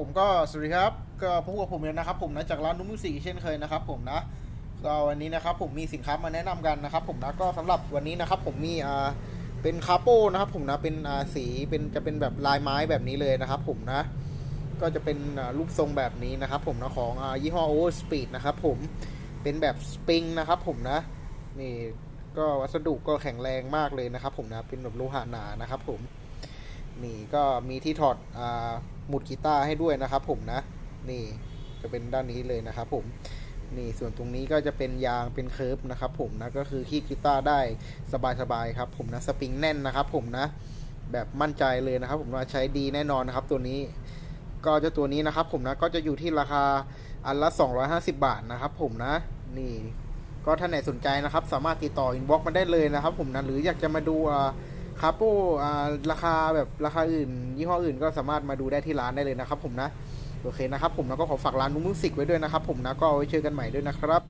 ผมก็สวัสดีครับก็พบกับผมเลยนะครับผมนะจากร้านนุ่มมุสีเช่นเคยนะครับผมนะก็วันนี้นะครับผมมีสินค้ามาแนะนำกันนะครับผมนะก็สำหรับวันนี้นะครับผมมีอ่าเป็นคาโป้นะครับผมนะเป็นอ่าสีเป็นจะเป็นแบบลายไม้แบบนี้เลยนะครับผมนะก็จะเป็นรูปทรงแบบนี้นะครับผมนะของอ่ายี่ห้อ Over Speed นะครับผมเป็นแบบสปริงนะครับผมนะนี่ก็วัสดุก็แข็งแรงมากเลยนะครับผมนะเป็นแบบโลหะหนานะครับผม นี่ก็มีที่ถอดอ่าหมุดกีตาร์ให้ด้วยนะครับ ผมนะ นี่จะเป็นด้านนี้เลยนะครับ ผมนี่ส่วนตรงนี้ก็จะเป็นยางเป็นเคิร์ฟนะครับ ผมนะก็คือคีบกีตาร์ได้สบายๆครับ ผมนะสปริงแน่นนะครับ ผมนะ แบบมั่นใจเลยนะครับ ผมว่าใช้ดีแน่นอนนะครับ ตัวนี้ก็จ้าตัวนี้นะครับ ผมนะก็จะอยู่ที่ราคาอันละ 250 บาทนะครับ ผมนะ นี่ ก็ท่านไหนสนใจนะครับ สามารถติดต่ออินบ็อกมาได้เลยนะครับ ผมนะหรืออยากจะมาดูอ่า คาโป้อ่าราคาแบบราคาอื่น ยี่ห้ออื่นก็สามารถมาดูได้ที่ร้านได้เลยนะครับผมนะ โอเคนะครับผมแล้วก็ขอฝากร้านนุ้มมิวสิกไว้ด้วยนะครับผมนะก็ไว้เจอกันใหม่ด้วยนะครับ